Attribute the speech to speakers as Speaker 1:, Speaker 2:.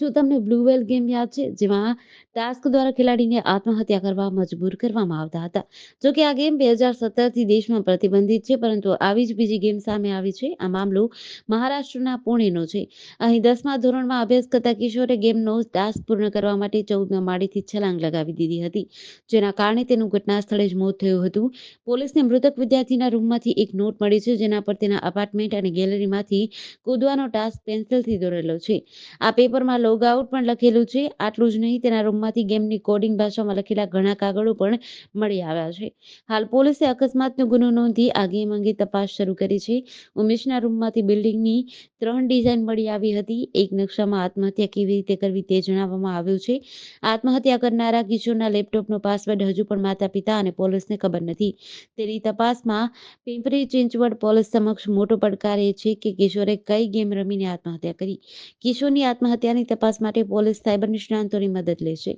Speaker 1: શું તમને બ્લુ વેલ ગેમ યાદ છે? જેમાં ટાસ્ક દ્વારા ખેલાડીને આત્મહત્યા કરવા મજબૂર કરવામાં આવતા હતા. જો કે આ ગેમ બે હજાર સત્તરથી દેશમાં પ્રતિબંધિત છે, પરંતુ આવી જ બીજી ગેમ સામે આવી છે. આ મામલો મહારાષ્ટ્રના પુણેનો છે. અહીં દસમા ધોરણમાં અભ્યાસ કરતા કિશોરે ગેમનો ટાસ્ક પૂર્ણ કરવા માટે ચૌદમા માળેથી છલાંગ લગાવી દીધી હતી, જેના કારણે તેનું ઘટના સ્થળે જ મોત થયું હતું. પોલીસને મૃતક વિદ્યાર્થીના રૂમમાંથી એક નોટ મળી છે, જેના પર તેના અપાર્ટમેન્ટ અને ગેલેરીમાંથી કૂદવાનો ટાસ્ક પેન્સિલથી દોરેલો છે. આ પેપરમાં લોગ આઉટ પણ લખેલું છે. આટલું જ નહીં, તેના રૂમમાંથી ગેમની કોડિંગ ભાષામાં લખેલા ઘણા કાગળો પણ મળી આવ્યા છે. હાલ પોલીસે અકસ્માતનો ગુનો નોંધી આ ગેમ અંગે તપાસ શરૂ કરી છે. ઉમેશના રૂમમાંથી બિલ્ડિંગની ત્રણ ડિઝાઇન મળી આવી હતી. એક નકશામાં આત્મહત્યા કેવી રીતે કરવી તે જણાવવામાં આવ્યું છે. આત્મહત્યા કરનારા કિશોરના લેપટોપનો પાસવર્ડ હજુ પણ માતા પિતા અને પોલીસને ખબર નથી. તેની તપાસમાં પિંપરી ચિંચવડ પોલીસ સમક્ષ મોટો પડકાર એ છે કે કિશોરે કઈ ગેમ રમીને આત્મહત્યા કરી. કિશોરની આત્મહત્યાની તપાસ માટે પોલીસ સાયબર નિષ્ણાંતોની મદદ લેશે.